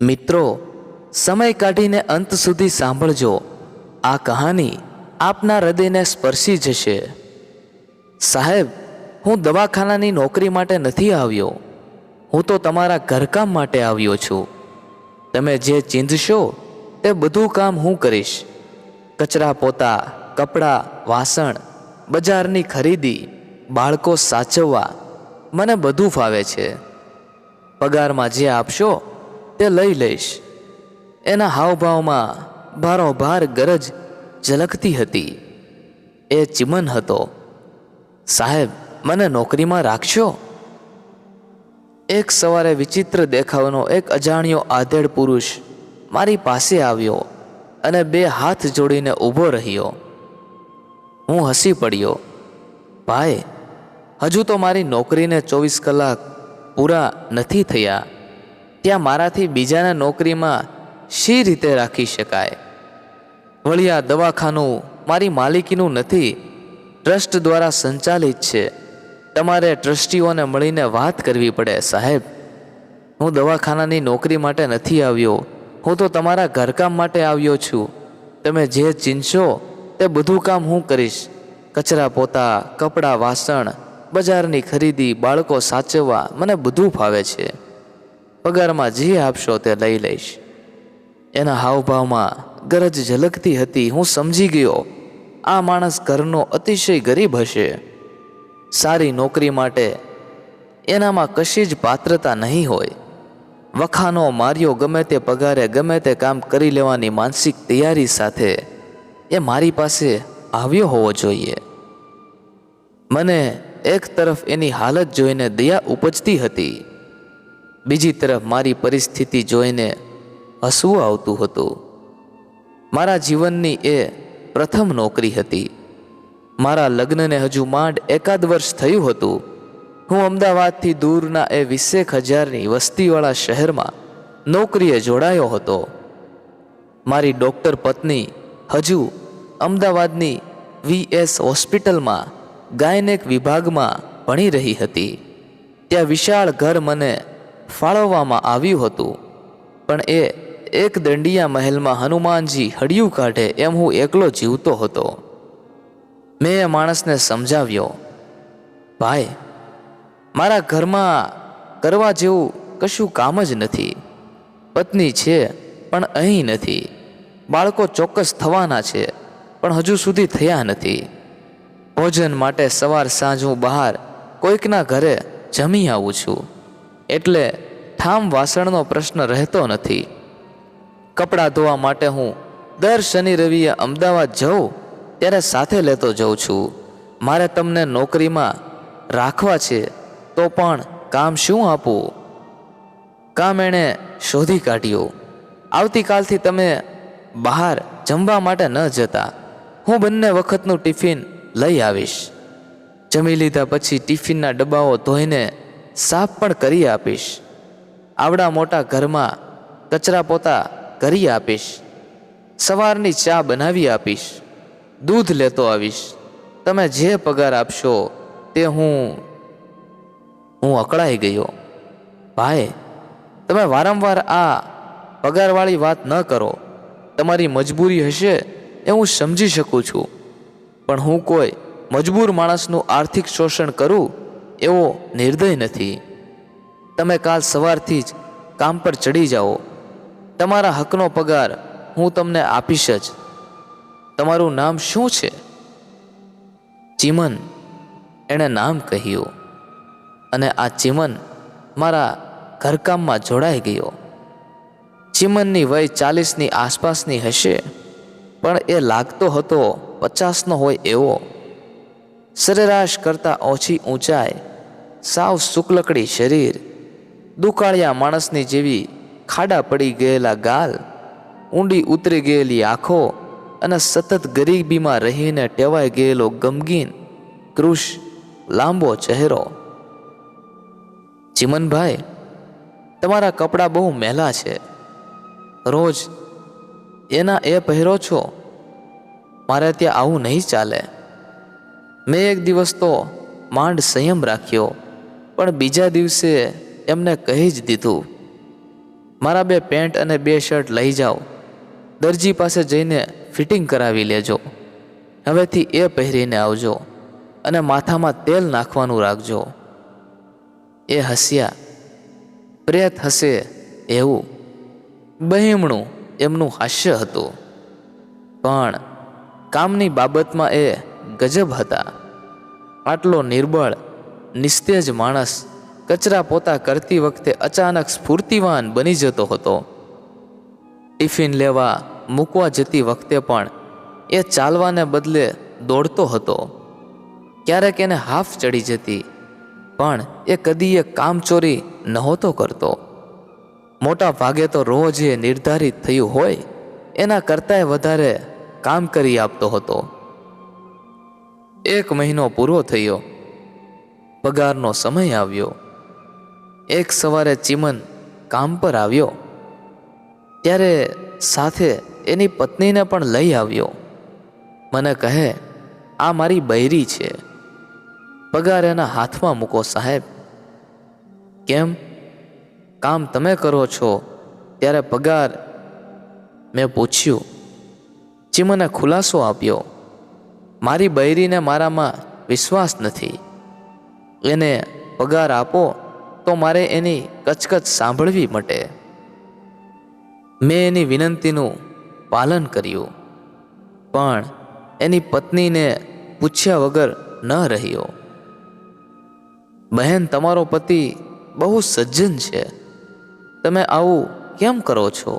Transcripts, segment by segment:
મિત્રો, સમય કાઢીને અંત સુધી સાંભળજો. આ કહાની આપના હૃદયને સ્પર્શી જશે. સાહેબ, હું દવાખાનાની નોકરી માટે નથી આવ્યો. હું તો તમારા ઘરકામ માટે આવ્યો છું. તમે જે ચીંધશો તે બધું કામ હું કરીશ. કચરા પોતા, કપડાં, વાસણ, બજારની ખરીદી, બાળકો સાચવવા, મને બધું ફાવે છે. પગારમાં જે આપશો તે લઈ લઈશ. એના હાવભાવમાં ભારોભાર ગરજ ઝલકતી હતી. એ ચિમન હતો. સાહેબ, મને નોકરીમાં રાખશો? એક સવારે વિચિત્ર દેખાવનો એક અજાણ્યો આધેડ પુરુષ મારી પાસે આવ્યો અને બે હાથ જોડીને ઊભો રહ્યો. હું હસી પડ્યો. ભાઈ, હજુ તો મારી નોકરીને ચોવીસ કલાક પૂરા નથી થયા. ત્યાં મારાથી બીજાના નોકરીમાં શી રીતે રાખી શકાય? વળી આ દવાખાનું મારી માલિકીનું નથી, ટ્રસ્ટ દ્વારા સંચાલિત છે. તમારે ટ્રસ્ટીઓને મળીને વાત કરવી પડે, સાહેબ. હું દવાખાનાની નોકરી માટે નથી આવ્યો. હું તો તમારા ઘરકામ માટે આવ્યો છું. તમે જે ચીનશો તે બધું કામ હું કરીશ. કચરા પોતા, કપડાં, વાસણ, બજારની ખરીદી, બાળકો સાચવવા મને બધું ફાવે છે. પગારમાં જે આપશો તે લઈ લઈશ. એના હાવભાવમાં ગરજ ઝલકતી હતી, હું સમજી ગયો, આ માણસ ઘરનો અતિશય ગરીબ હશે. સારી નોકરી માટે એનામાં કશી જ પાત્રતા નહીં હોય. વખાનો માર્યો ગમે તે પગારે, ગમે તે કામ કરી લેવાની માનસિક તૈયારી સાથે એ મારી પાસે આવ્યો હોવો જોઈએ. મને એક તરફ એની હાલત જોઈને દયા ઉપજતી હતી. બીજી તરફ મારી પરિસ્થિતિ જોઈને હસવું આવતું હતું. મારા જીવનની એ પ્રથમ નોકરી હતી. મારા લગ્નને હજુ માંડ એકાદ વર્ષ થયું હતું. હું અમદાવાદથી દૂરના એ વીસેક હજારની વસ્તીવાળા શહેરમાં નોકરીએ જોડાયો હતો. મારી ડૉક્ટર પત્ની હજુ અમદાવાદની વીએસ હોસ્પિટલમાં ગાયનેક વિભાગમાં ભણી રહી હતી. ત્યાં વિશાળ ઘર મને ફાળવવામાં આવ્યું હતું. પણ એ એક દંડિયા મહેલમાં હનુમાનજી હડિયું કાઢે એમ હું એકલો જીવતો હતો. મેં એ માણસને સમજાવ્યો, ભાઈ, મારા ઘરમાં કરવા જેવું કશું કામ જ નથી. પત્ની છે, પણ અહીં નથી. બાળકો ચોક્કસ થવાના છે, પણ હજુ સુધી થયા નથી. ભોજન માટે સવાર સાંજ હું બહાર કોઈકના ઘરે જમી આવું છું. એટલે ઠામ વાસણનો પ્રશ્ન રહેતો નથી. કપડાં ધોવા માટે હું દર શનિ રવિએ અમદાવાદ જાઉં, ત્યારે સાથે લેતો જાઉં છું. મારે તમને નોકરીમાં રાખવા છે, તો પણ કામ શું આપવું કામ એણે શોધી કાઢ્યું. આવતીકાલથી તમે બહાર જમવા માટે ન જતા. હું બંને વખતનું ટિફિન લઈ આવીશ. જમી લીધા પછી ટિફિનના ડબ્બાઓ ધોઈને સાફ પણ કરી આપીશ. આવડા મોટા ઘરમાં કચરા પોતા કરી આપીશ. સવારની ચા બનાવી આપીશ. દૂધ લેતો આવીશ. તમે જે પગાર આપશો તે હું હું અકળાઈ ગયો. ભાઈ, તમે વારંવાર આ પગારવાળી વાત ન કરો. તમારી મજબૂરી હશે એ હું સમજી શકું છું. પણ હું કોઈ મજબૂર માણસનું આર્થિક શોષણ કરું એવો નિર્દય નથી. તમે કાલ સવારથી જ કામ પર ચડી જાઓ. તમારા હકનો પગાર હું તમને આપીશ જ. તમારું નામ શું છે? ચિમન એણે નામ કહ્યું અને આ ચિમન મારા ઘરકામમાં જોડાઈ ગયો. ચિમનની વય ચાલીસની આસપાસની હશે, પણ એ લાગતો હતો પચાસનો હોય એવો. સરેરાશ કરતાં ઓછી ઊંચાઈ, સાવ સુકલકડી શરીર, દુકાળિયા માણસની જેવી ખાડા પડી ગયેલા ગાલ, ઊંડી ઉતરી ગયેલી આંખો અને સતત ગરીબીમાં રહીને ટેવાઈ ગયેલો ગમગીન, કૃશ, લાંબો ચહેરો. ચિમનભાઈ, તમારા કપડાં બહુ મહેલા છે. રોજ એના એ પહેરો છો? મારે ત્યાં આવું નહીં ચાલે. મેં એક દિવસ તો માંડ સંયમ રાખ્યો, પણ બીજા દિવસે એમને કહી જ દીધું, મારા બે પેન્ટ અને બે શર્ટ લઈ જાઓ, દરજી પાસે જઈને ફિટિંગ કરાવી લેજો, હવેથી એ પહેરીને આવજો અને માથામાં તેલ નાખવાનું રાખજો. એ હસ્યા, પ્રેત હશે એવું. બહેમણું એમનું હાસ્ય હતું, પણ કામની બાબતમાં એ ગજબ હતા. આટલો નિર્બળ, નિસ્તેજ માણસ કચરા પોતા કરતી વખતે અચાનક સ્ફૂર્તિવાન બની જતો હતો. ટિફિન લેવા, મૂકવા જતી વખતે પણ એ ચાલવાને બદલે દોડતો હતો. ક્યારેક એને હાફ ચડી જતી, પણ એ કદી એ કામચોરી નહોતો કરતો. મોટા ભાગે તો રોજ એ નિર્ધારિત થયું હોય, એના કરતાંય વધારે કામ કરી આપતો હતો. એક મહિનો પૂરો થયો. પગારનો સમય આવ્યો. એક સવારે ચીમન કામ પર આવ્યો. ત્યારે સાથે એની પત્નીને પણ લઈ આવ્યો. મને કહે, આ મારી બૈરી છે. પગાર એના હાથમાં મૂકો સાહેબ. કેમ? કામ તમે કરો છો? ત્યારે પગાર મેં પૂછ્યું. ચીમને ખુલાસો આપ્યો. મારી બૈરીને મારામાં વિશ્વાસ નથી. એને પગાર આપો તો મારે એની કચકચ સાંભળવી મટે. મેં એની વિનંતીનું પાલન કર્યું, પણ એની પત્નીને પૂછ્યા વગર ન રહ્યો. બહેન, તમારો પતિ બહુ સજ્જન છે. તમે આવું કેમ કરો છો?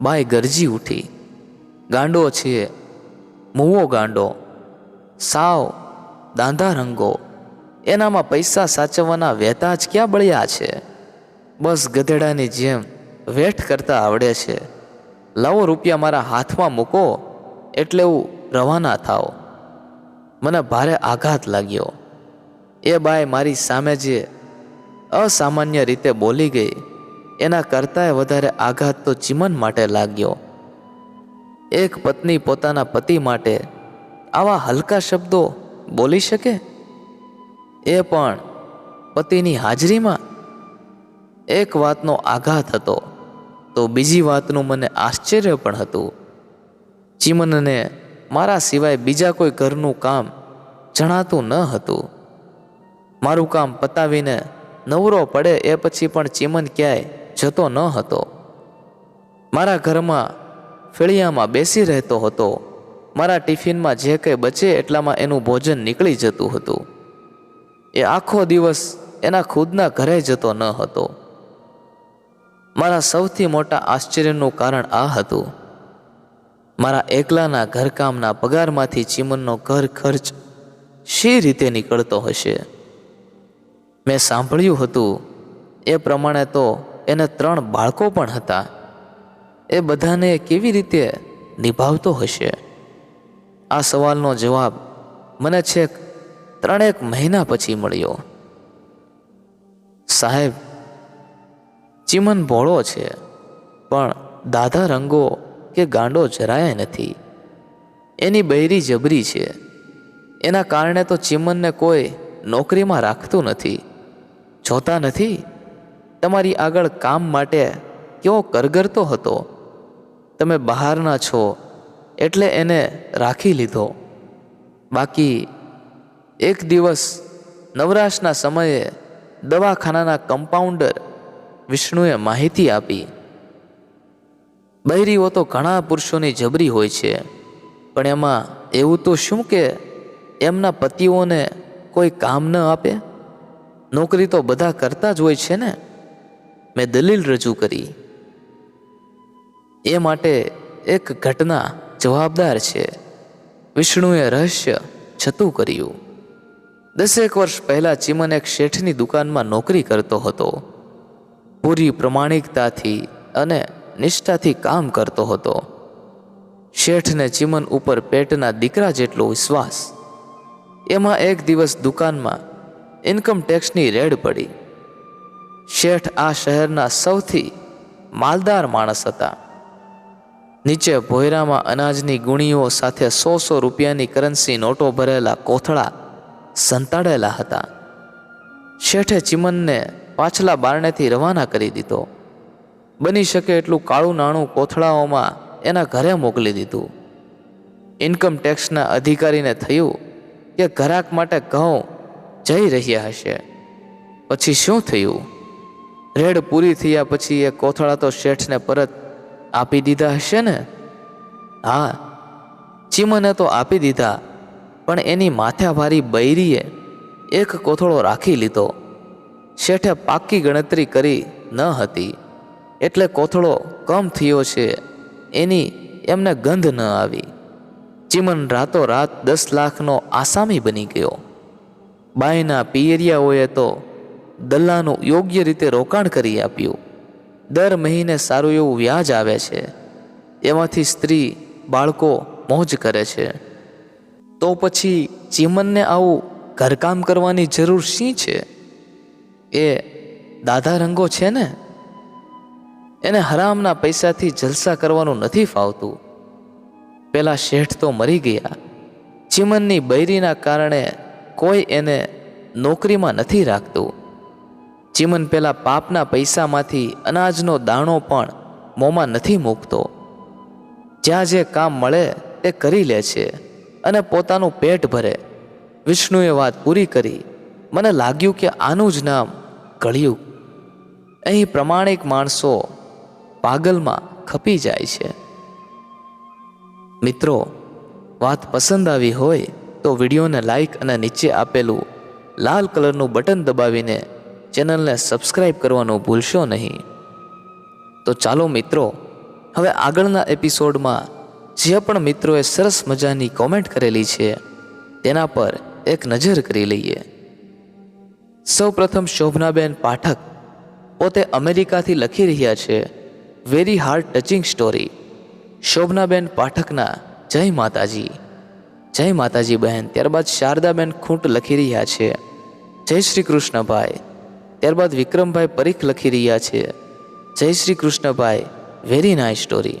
બાય ગરજી ઉઠી. ગાંડો છે મૂવો ગાંડો, સાવ, દાંધા રંગો, એનામાં પૈસા સાચવવાના વહેતા જ ક્યાં બળ્યા છે? બસ ગધેડાની જેમ વેઠ કરતા આવડે છે. લાવો રૂપિયા મારા હાથમાં મૂકો, એટલે હું રવાના થાવ. મને ભારે આઘાત લાગ્યો. એ બાય મારી સામે જે અસામાન્ય રીતે બોલી ગઈ, એના કરતાંય વધારે આઘાત તો ચીમન માટે લાગ્યો. એક પત્ની પોતાના પતિ માટે આવા હલકા શબ્દો બોલી શકે? એ પણ પતિની હાજરીમાં? એક વાતનો આઘાત હતો, તો બીજી વાતનું મને આશ્ચર્ય પણ હતું. ચીમનને મારા સિવાય બીજા કોઈ ઘરનું કામ જણાતું ન હતું. મારું કામ પતાવીને નવરો પડે એ પછી પણ ચીમન ક્યાંય જતો ન હતો. મારા ઘરમાં ફળિયામાં બેસી રહેતો હતો. મારા ટિફિનમાં જે કંઈ બચે એટલામાં એનું ભોજન નીકળી જતું હતું. એ આખો દિવસ એના ખુદના ઘરે જતો ન હતો. મારા સૌથી મોટા આશ્ચર્યનું કારણ આ હતું. મારા એકલાના ઘરકામના પગારમાંથી ચીમનનો ઘર ખર્ચ શી રીતે નીકળતો હશે? મેં સાંભળ્યું હતું, એ પ્રમાણે તો એને ત્રણ બાળકો પણ હતા. એ બધાને કેવી રીતે નિભાવતો હશે? આ સવાલનો જવાબ મને છેક ત્રણેક મહિના પછી મળ્યો. સાહેબ, ચીમન ભોળો છે, પણ દાદા રંગો કે ગાંડો જરાય નથી. એની બૈરી જબરી છે. એના કારણે તો ચીમનને કોઈ નોકરીમાં રાખતું નથી. જોતા નથી? તમારી આગળ કામ માટે કેવો કરગરતો હતો? તમે બહારના છો, એટલે એને રાખી લીધો. બાકી એક દિવસ નવરાશના સમયે દવાખાનાના કમ્પાઉન્ડર વિષ્ણુએ માહિતી આપી. બૈરીઓ તો ઘણા પુરુષોની જબરી હોય છે, પણ એમાં એવું તો શું કે એમના પતિઓને કોઈ કામ ન આપે? નોકરી તો બધા કરતા જ હોય છે ને? મેં દલીલ રજૂ કરી. એ માટે એક ઘટના જવાબદાર છે. વિષ્ણુએ રહસ્ય છતું કર્યું. દસેક વર્ષ પહેલાં ચીમન એક શેઠની દુકાનમાં નોકરી કરતો હતો. પૂરી પ્રમાણિકતાથી અને નિષ્ઠાથી કામ કરતો હતો. શેઠને ચીમન ઉપર પેટના દીકરા જેટલો વિશ્વાસ. એમાં એક દિવસ દુકાનમાં ઇન્કમ ટેક્સની રેડ પડી. શેઠ આ શહેરના સૌથી માલદાર માણસ હતા. નીચે ભોયરામાં અનાજની ગુણીઓ સાથે સો સો રૂપિયાની કરન્સી નોટો ભરેલા કોથળા સંતાડેલા હતા. શેઠે ચિમનને પાછલા બારણેથી રવાના કરી દીધો. બની શકે એટલું કાળું નાણું કોથળાઓમાં એના ઘરે મોકલી દીધું. ઇન્કમ ટેક્સના અધિકારીને થયું કે ઘરાક માટે ઘઉં જઈ રહ્યા હશે. પછી શું થયું? રેડ પૂરી થયા પછી એ કોથળા તો શેઠને પરત આપી દીધા હશે ને? હા, ચીમને તો આપી દીધા, પણ એની માથાભારી બૈરીએ એક કોથળો રાખી લીધો. શેઠે પાકી ગણતરી કરી ન હતી, એટલે કોથળો કમ થયો છે, એની એમને ગંધ ન આવી. ચીમન રાતોરાત દસ લાખનો આસામી બની ગયો. બાયના પિયરિયાઓએ તો દલ્લાનું યોગ્ય રીતે રોકાણ કરી આપ્યું. દર મહિને સારું એવું વ્યાજ આવે છે. એમાંથી સ્ત્રી બાળકો મોજ કરે છે. તો પછી ચીમનને આવું ઘરકામ કરવાની જરૂર શી છે? એ દાદા રંગો છે ને? એને હરામના પૈસાથી જલસા કરવાનું નથી ફાવતું. પેલા શેઠ તો મરી ગયા. ચીમનની બૈરીના કારણે કોઈ એને નોકરીમાં નથી રાખતું. ચીમન પેલા પાપના પૈસામાંથી અનાજનો દાણો પણ મોંમાં નથી મૂકતો. જ્યાં જે કામ મળે તે કરી લે છે અને પોતાનું પેટ ભરે. વિષ્ણુએ વાત પૂરી કરી. મને લાગ્યું કે આનું જ નામ કળિયુગ. અહીં પ્રમાણિક માણસો પાગલમાં ખપી જાય છે. મિત્રો, વાત પસંદ આવી હોય તો વિડીયોને લાઈક અને નીચે આપેલું લાલ કલરનું બટન દબાવીને ચેનલને સબસ્ક્રાઈબ કરવાનું ભૂલશો નહીં. તો ચાલો મિત્રો, હવે આગળના એપિસોડમાં જે પણ મિત્રોએ સરસ મજાની કોમેન્ટ કરેલી છે, તેના પર એક નજર કરી લઈએ. સૌ પ્રથમ શોભનાબેન પાઠક પોતે અમેરિકાથી લખી રહ્યા છે વેરી હાર્ડ ટચિંગ સ્ટોરી શોભનાબેન પાઠકના, જય માતાજી. જય માતાજી બહેન. ત્યારબાદ શારદાબેન ખૂંટ લખી રહ્યા છે, જય શ્રી કૃષ્ણભાઈ ત્યારબાદ વિક્રમભાઈ પરીખ લખી રહ્યા છે, જય શ્રી કૃષ્ણભાઈ વેરી નાઇસ સ્ટોરી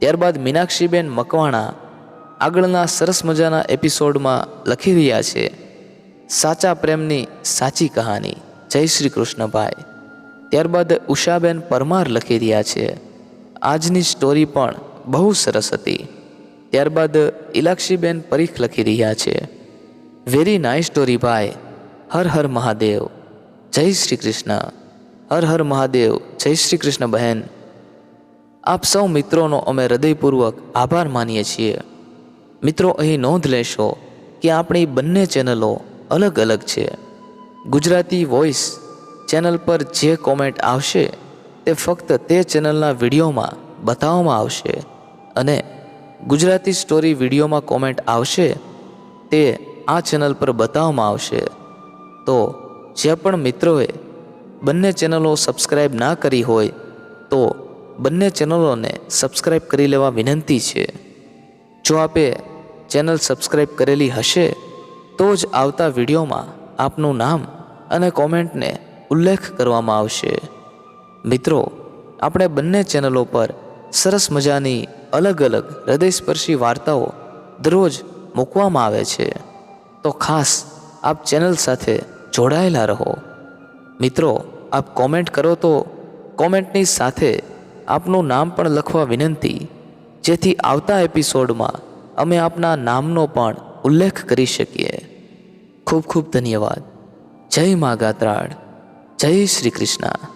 ત્યારબાદ મીનાક્ષીબેન મકવાણા આગળના સરસ મજાના એપિસોડમાં લખી રહ્યા છે, સાચા પ્રેમની સાચી કહાની, જય શ્રી કૃષ્ણભાઈ. ત્યારબાદ ઉષાબેન પરમાર લખી રહ્યા છે, આજની સ્ટોરી પણ બહુ સરસ હતી. ત્યારબાદ ઇલાક્ષીબેન પરીખ લખી રહ્યા છે વેરી નાઇસ સ્ટોરી ભાઈ, હર હર મહાદેવ. જય શ્રી કૃષ્ણ. હર હર મહાદેવ, જય શ્રી કૃષ્ણ બહેન. આપ સૌ મિત્રોનો અમે હૃદયપૂર્વક આભાર માનીએ છીએ. મિત્રો, અહીં નોંધ લેશો કે આપણી બંને ચેનલો અલગ અલગ છે. ગુજરાતી વોઇસ ચેનલ પર જે કોમેન્ટ આવશે, તે ફક્ત તે ચેનલના વિડીયોમાં બતાવવામાં આવશે અને ગુજરાતી સ્ટોરી વિડીયોમાં કોમેન્ટ આવશે, તે આ ચેનલ પર બતાવવામાં આવશે. તો જે પણ મિત્રોએ બંને ચેનલો સબસ્ક્રાઈબ ના કરી હોય, તો બંને ચેનલોને સબસ્ક્રાઈબ કરી લેવા વિનંતી છે. જો આપે ચેનલ સબસ્ક્રાઈબ કરેલી હશે, તો જ આવતા વિડીયોમાં આપનું નામ અને કોમેન્ટને ઉલ્લેખ કરવામાં આવશે. મિત્રો, આપણે બંને ચેનલો પર સરસ મજાની અલગ અલગ હૃદયસ્પર્શી વાર્તાઓ દરરોજ મૂકવામાં આવે છે. તો ખાસ આપ ચેનલ સાથે જોડાયેલા રહો. મિત્રો, આપ કોમેન્ટ કરો તો કોમેન્ટની સાથે આપનું નામ પણ લખવા વિનંતી. જેથી આવતા એપિસોડમાં અમે આપના નામનો પણ ઉલ્લેખ કરી શકીએ. ખૂબ ખૂબ ધન્યવાદ. જય મા ગાત્રાળ. જય શ્રી કૃષ્ણ.